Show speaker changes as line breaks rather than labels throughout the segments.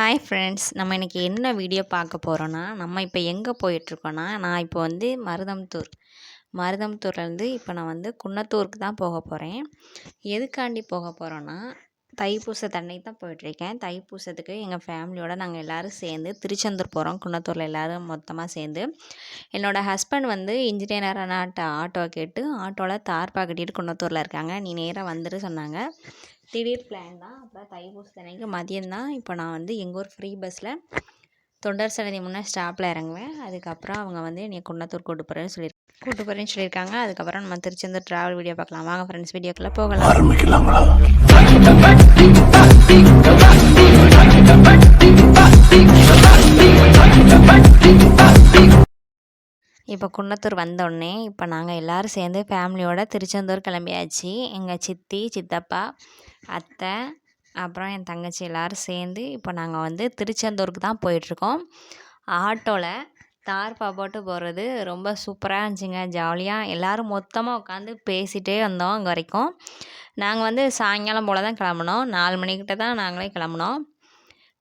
Hi friends நம்ம இன்றைக்கி என்ன வீடியோ பார்க்க போகிறோன்னா நம்ம இப்போ எங்கே போயிட்டுருக்கோன்னா நான் இப்போ வந்து மருதம்தூர். மருதம்தூர்லேருந்து இப்போ நான் வந்து குன்னத்தூருக்கு தான் போக போகிறேன் எதுக்காண்டி போக போகிறோன்னா தைப்பூச தைப்பூசத்தன்னைக்கு தான் போயிட்டுருக்கேன். தைப்பூசத்துக்கு எங்கள் ஃபேமிலியோட நாங்கள் எல்லோரும் சேர்ந்து திருச்செந்தூர் போகிறோம் குன்னத்தூரில் எல்லோரும் மொத்தமாக சேர்ந்து. என்னோடய ஹஸ்பண்ட் வந்து இன்ஜினியரான ஆட்டோ கேட்டு ஆட்டோவில் தார்பா கட்டிட்டு குன்னத்தூரில் இருக்காங்க. நீ நேராக வந்துட்டு சொன்னாங்க. திடீர் பிளான் தான். அப்புறம் தைப்பூசத்தன்னைக்கு மதியம் தான் இப்போ நான் வந்து எங்கள் ஊர் ஃப்ரீ பஸ்ஸில் தொண்டர் சன்னதி முன்னே ஸ்டாப்பில் இறங்குவேன். அதுக்கப்புறம் அவங்க வந்து என்னை குன்னத்தூர் கூட்டு போகிறேன்னு சொல்லி கூட்டு போகிறேன்னு சொல்லியிருக்காங்க. அதுக்கப்புறம் நம்ம திருச்செந்தூர் ட்ராவல் வீடியோ பார்க்கலாம். வாங்க ஃப்ரெண்ட்ஸ் வீடியோக்குள்ளே போகலாம். இப்போ குன்னத்தூர் வந்தோடனே இப்போ நாங்கள் எல்லோரும் சேர்ந்து ஃபேமிலியோட திருச்செந்தூர் கிளம்பியாச்சு. எங்கள் சித்தி சித்தப்பா அத்தை அப்புறம் என் தங்கச்சி எல்லோரும் சேர்ந்து இப்போ நாங்கள் வந்து திருச்செந்தூருக்கு தான் போயிட்டுருக்கோம். ஆட்டோவில் தார்பா போட்டு போகிறது ரொம்ப சூப்பராக இருந்துச்சுங்க. ஜாலியாக எல்லோரும் மொத்தமாக உட்காந்து பேசிகிட்டே வந்தோம் அங்கே வரைக்கும். நாங்கள் வந்து சாயங்காலம் போல் தான் கிளம்புனோம். நாலு மணிக்கிட்ட தான் நாங்களே கிளம்புனோம்.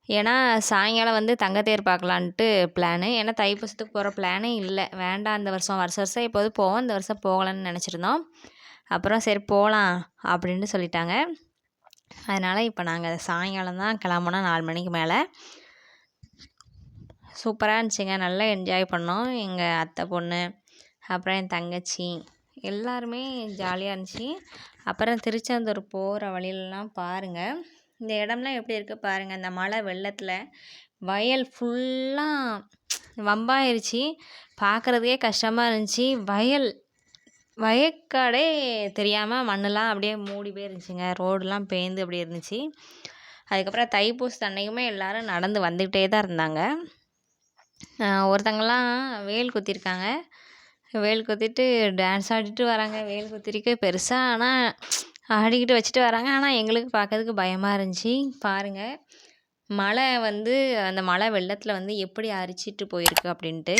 ஏன்னா சாயங்காலம் வந்து தங்கத்தேர் பார்க்கலான்ட்டு பிளானு ஏன்னா தைப்பூசத்துக்கு போகிற பிளானே இல்லை. வேண்டாம் இந்த வருஷம் வருஷம் வருஷம் எப்போது போவோம் இந்த வருஷம் போகலான்னு நினச்சிருந்தோம். அப்புறம் சரி போகலாம் அப்படின்ட்டு சொல்லிட்டாங்க. அதனால் இப்போ நாங்கள் சாயங்காலம் தான் கிளம்புனோம் நாலு மணிக்கு மேலே. சூப்பராக இருந்துச்சுங்க. நல்லா என்ஜாய் பண்ணோம். எங்கள் அத்தை பொண்ணு அப்புறம் என் தங்கச்சி எல்லாருமே ஜாலியாக இருந்துச்சு. அப்புறம் திருச்செந்தூர் போகிற வழியிலலாம் பாருங்கள் இந்த இடம்லாம் எப்படி இருக்குது பாருங்கள் இந்த மழை வெள்ளத்தில் வயல் ஃபுல்லாக வம்பாயிருச்சு. பார்க்குறதுக்கே கஷ்டமாக இருந்துச்சு. வயல் வயக்காடே தெரியாமல் மண்ணெலாம் அப்படியே மூடி போயிருந்துச்சுங்க ரோடெலாம் பேய்ந்து அப்படியே இருந்துச்சு. அதுக்கப்புறம் தைப்பூச அன்னைக்குமே எல்லோரும் நடந்து வந்துக்கிட்டே தான் இருந்தாங்க. ஒருத்தங்கலாம் வேல் குத்திருக்காங்க. வேல் குத்திட்டு டான்ஸ் ஆடிட்டு வராங்க. வேல் குத்திருக்கு பெருசாக ஆனால் ஆடிக்கிட்டு வச்சுட்டு வராங்க. ஆனால் எங்களுக்கு பார்க்கறதுக்கு பயமாக இருந்துச்சு. பாருங்கள் மழை வந்து அந்த மழை வெள்ளத்தில் வந்து எப்படி அரிச்சிட்டு போயிருக்கு அப்படின்ட்டு.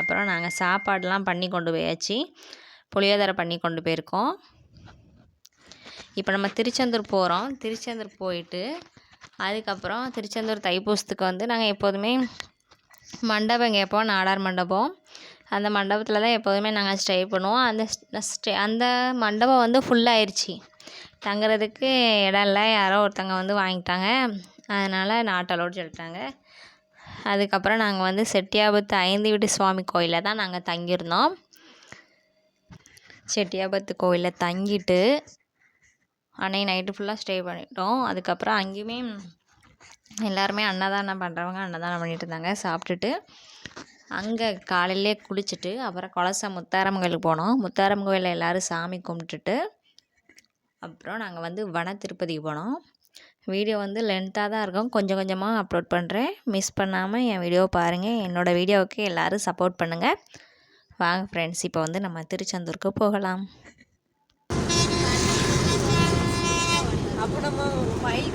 அப்புறம் நாங்கள் சாப்பாடெலாம் பண்ணி கொண்டு போயாச்சு. புளியோதரை பண்ணி கொண்டு போயிருக்கோம். இப்போ நம்ம திருச்செந்தூர் போகிறோம் திருச்செந்தூர் போயிட்டு அதுக்கப்புறம் திருச்செந்தூர் தைப்பூசத்துக்கு வந்து நாங்கள் எப்போதுமே மண்டபம் கேட்போம் நாடார் மண்டபம். அந்த மண்டபத்தில் தான் எப்போதுமே நாங்கள் ஸ்டே பண்ணுவோம். அந்த ஸ்டே அந்த மண்டபம் வந்து ஃபுல்லாகிடுச்சி தங்குறதுக்கு இடம் இல்லை. யாரோ ஒருத்தங்க வந்து வாங்கிட்டாங்க. அதனால் நாட் அலோடு சொல்லிட்டாங்க. அதுக்கப்புறம் நாங்கள் வந்து செட்டியாபத்து ஐந்து வீட்டு சுவாமி கோயிலில் தான் நாங்கள் தங்கியிருந்தோம். செட்டியாபத்து கோயிலில் தங்கிட்டு அன்னைக்கு நைட்டு ஃபுல்லாக ஸ்டே பண்ணிட்டோம். அதுக்கப்புறம் அங்கேயுமே எல்லாருமே அன்னதானம் பண்ணுறவங்க அன்னதானம் பண்ணிகிட்டு இருந்தாங்க. சாப்பிட்டுட்டு அங்கே காலையிலே குளிச்சுட்டு அப்புறம் கொலசை முத்தாரம் கோயிலுக்கு போனோம். முத்தாரம் கோயிலில் எல்லோரும் சாமி கும்பிட்டுட்டு அப்புறம் நாங்கள் வந்து வன திருப்பதிக்கு போனோம். வீடியோ வந்து லென்த்தாக தான் இருக்கும். கொஞ்சம் கொஞ்சமாக அப்லோட் பண்ணுறேன் மிஸ் பண்ணாமல் என் வீடியோவை பாருங்கள் என்னோடய வீடியோவுக்கு எல்லோரும் சப்போர்ட் பண்ணுங்கள் வாங்க ஃப்ரெண்ட்ஸ் இப்போ வந்து நம்ம திருச்செந்தூருக்கு போகலாம்.
அப்போ நம்ம ஃபைல்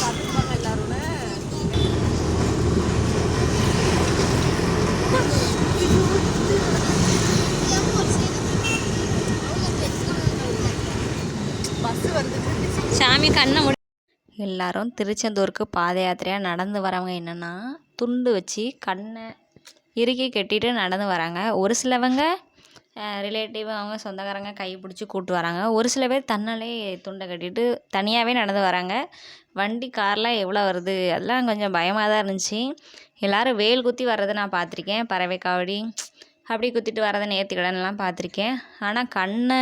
பார்த்துப்பாங்க எல்லாருமே.
சாமி கண்ணை முடி. எல்லாரும் திருச்செந்தூருக்கு பாத யாத்திரையாக நடந்து வரவங்க என்னென்னா துண்டு வச்சு கண்ணை இறுக்கி கட்டிட்டு நடந்து வராங்க. ஒரு சிலவங்க ரிலேட்டிவ் அவங்க சொந்தக்காரங்க கை பிடிச்சி கூப்பிட்டு வராங்க. ஒரு சில பேர் தன்னாலே துண்டை கட்டிட்டு தனியாகவே நடந்து வராங்க. வண்டி கார்லாம் எவ்வளோ வருது? அதெல்லாம் கொஞ்சம் பயமாக தான் இருந்துச்சு. எல்லோரும் வேல் குத்தி வர்றதை நான் பார்த்துருக்கேன். பறவை காவடி அப்படி குத்திட்டு வரதை நேர்த்திக்கடன்லாம் பார்த்துருக்கேன். ஆனால் கண்ணை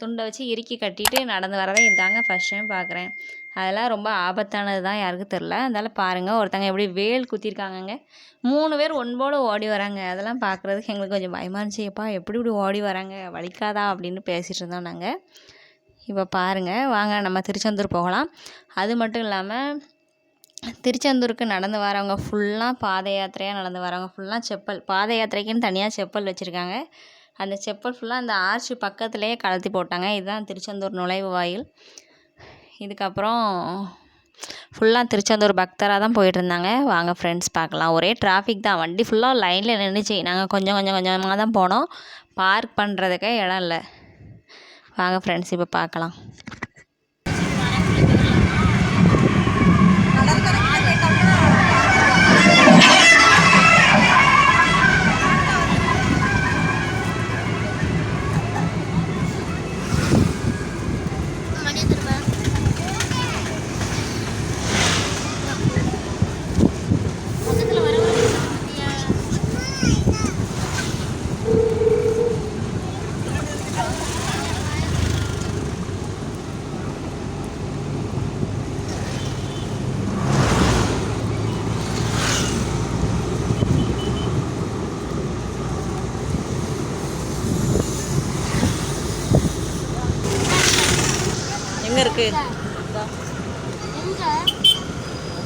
துண்டை வச்சு இறுக்கி கட்டிட்டு நடந்து வரதை இதாங்க ஃபஸ்ட் டைம் பார்க்குறேன். அதெல்லாம் ரொம்ப ஆபத்தானது தான் யாருக்கும் தெரில அதனால் பாருங்கள் ஒருத்தங்க எப்படி வேல் குத்திருக்காங்கங்க. மூணு பேர் ஒன்போடு ஓடி வராங்க. அதெல்லாம் பார்க்குறதுக்கு எங்களுக்கு கொஞ்சம் பயமாக இருந்துச்சு. எப்பா எப்படி இப்படி ஓடி வராங்க? வலிக்காதா? அப்படின்னு பேசிகிட்டு இருந்தோம் நாங்கள் இப்போ பாருங்கள் வாங்க நம்ம திருச்செந்தூர் போகலாம். அது மட்டும் இல்லாமல் திருச்செந்தூருக்கு நடந்து வரவங்க ஃபுல்லாக பாத யாத்திரையாக நடந்து வரவங்க. ஃபுல்லாக செப்பல் பாத யாத்திரைக்குன்னு தனியாக செப்பல் வச்சுருக்காங்க. அந்த செப்பல் ஃபுல்லாக அந்த ஆர்ச் பக்கத்துலேயே கலத்தி போட்டாங்க. இதுதான் திருச்செந்தூர் நுழைவு வாயில். இதுக்கப்புறம் ஃபுல்லாக திருச்செந்தூர் பக்தராக தான் போயிட்டுருந்தாங்க. வாங்க ஃப்ரெண்ட்ஸ் பார்க்கலாம். ஒரே டிராஃபிக் தான். வண்டி ஃபுல்லாக லைனில் நின்றுச்சு நாங்கள் கொஞ்சம் கொஞ்சம் கொஞ்சமாக தான் போனோம். பார்க் பண்ணுறதுக்கே இடம் இல்லை. வாங்க ஃப்ரெண்ட்ஸ் இப்போ பார்க்கலாம்.
எங்க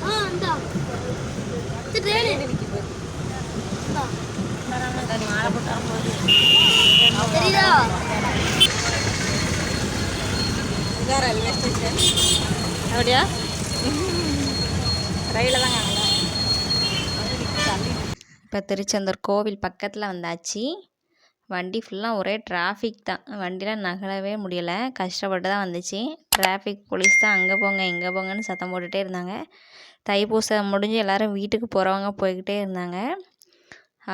ஆ
ரயில்வே ஸ்டேஷன்
அப்படியா? ரயிலில் தாங்க இப்போ திருச்செந்தூர் கோவில் பக்கத்தில் வந்தாச்சு. வண்டி ஃபுல்லாக ஒரே டிராஃபிக் தான். வண்டிலாம் நகரவே முடியலை. கஷ்டப்பட்டு தான் வந்துச்சு. டிராஃபிக் போலீஸ் தான் அங்கே போங்க இங்கே போங்கன்னு சத்தம் போட்டுகிட்டே இருந்தாங்க. தைப்பூசம் முடிஞ்சு எல்லோரும் வீட்டுக்கு போகிறவங்க போய்கிட்டே இருந்தாங்க.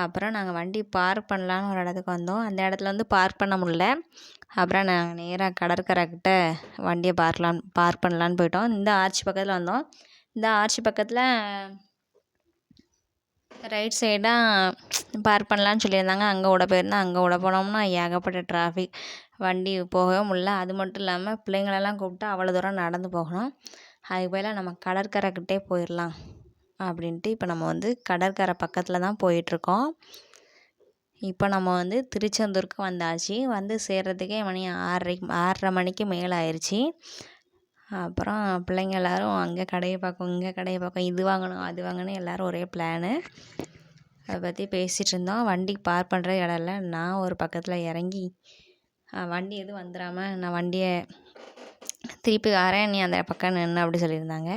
அப்புறம் நாங்கள் வண்டி பார்க் பண்ணலான்னு ஒரு இடத்துக்கு வந்தோம். அந்த இடத்துல வந்து பார்க் பண்ண முடியல. அப்புறம் நாங்கள் நேராக கடற்கரைக்கிட்ட வண்டியை பார்க்கலாம் பார்க் பண்ணலான்னு போயிட்டோம். இந்த ஆர்ச்சி பக்கத்தில் வந்தோம். இந்த ஆர்ச்சி பக்கத்தில் ரைட் சைடாக பார்க் பண்ணலான்னு சொல்லியிருந்தாங்க. அங்கே விட போயிருந்தோம் அங்கே விட போனோம்னா ஏகப்பட்ட டிராஃபிக் வண்டி போகவே முடியல. அது மட்டும் இல்லாமல் பிள்ளைங்களெல்லாம் கூப்பிட்டு அவ்வளோ தூரம் நடந்து போகணும். அதுக்கு பதிலாக நம்ம கடற்கரைக்கிட்டே போயிடலாம் அப்படின்ட்டு இப்போ நம்ம வந்து கடற்கரை பக்கத்தில் தான் போயிட்டுருக்கோம். இப்போ நம்ம வந்து திருச்செந்தூருக்கு வந்தாச்சு. வந்து சேர்றதுக்கே மணி ஆறரை ஆறரை மணிக்கு மேலே ஆயிடுச்சு அப்புறம் பிள்ளைங்க எல்லோரும் அங்கே கடையை பார்க்கும் இங்கே கடையை பார்க்கும் இது வாங்கணும் அது வாங்கணும் எல்லோரும் ஒரே பிளானு அதை பற்றி பேசிகிட்டு இருந்தோம். வண்டி பார்க் பண்ணுற இடம் இல்லை. நான் ஒரு பக்கத்தில் இறங்கி வண்டி எதுவும் வந்துடாமல் நான் வண்டியை திருப்பி வரேன். நீ அந்த பக்கம் நின்று அப்படி சொல்லியிருந்தாங்க.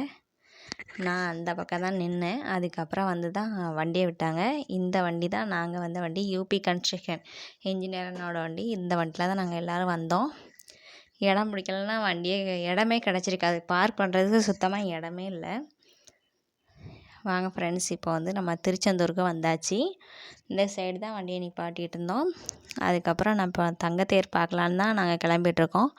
நான் அந்த பக்கம் தான் நின்னேன். அதுக்கப்புறம் வந்து தான் வண்டியை விட்டாங்க. இந்த வண்டி தான் நாங்கள் வந்த வண்டி. யூபி கன்ஸ்ட்ரக்ஷன் இன்ஜினியரனோட வண்டி. இந்த வண்டியில் தான் நாங்கள் எல்லோரும் வந்தோம். இடம் பிடிக்கலன்னா வண்டியே இடமே கிடச்சிருக்காது. பார்க் பண்ணுறதுக்கு சுத்தமாக இடமே இல்லை. வாங்க ஃப்ரெண்ட்ஸ் இப்போ வந்து நம்ம திருச்செந்தூருக்கு வந்தாச்சு. இந்த சைடு தான் வண்டியை நிப்பாட்டிகிட்டு இருந்தோம். அதுக்கப்புறம் நான் இப்போ தங்கத்தேர் பார்க்கலான்னு தான் நாங்கள் கிளம்பிட்டுருக்கோம்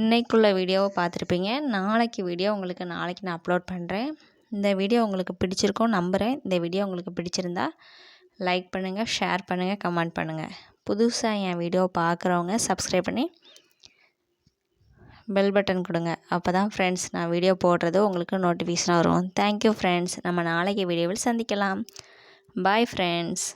இன்றைக்குள்ள வீடியோவை பார்த்துருப்பீங்க. நாளைக்கு வீடியோ உங்களுக்கு நாளைக்கு நான் அப்லோட் பண்ணுறேன் இந்த வீடியோ உங்களுக்கு பிடிச்சிருக்கும் நம்புகிறேன் இந்த வீடியோ உங்களுக்கு பிடிச்சிருந்தா லைக் பண்ணுங்கள் ஷேர் பண்ணுங்கள் கமெண்ட் பண்ணுங்கள் புதுசாக என் வீடியோ பார்க்குறவங்க சப்ஸ்கிரைப் பண்ணி பெல் பட்டன் கொடுங்க. அப்போ தான் ஃப்ரெண்ட்ஸ் நான் வீடியோ போடுறது உங்களுக்கு நோட்டிஃபிகேஷனாக வரும். தேங்க்யூ ஃப்ரெண்ட்ஸ் நம்ம நாளைக்கு வீடியோவில் சந்திக்கலாம். Bye friends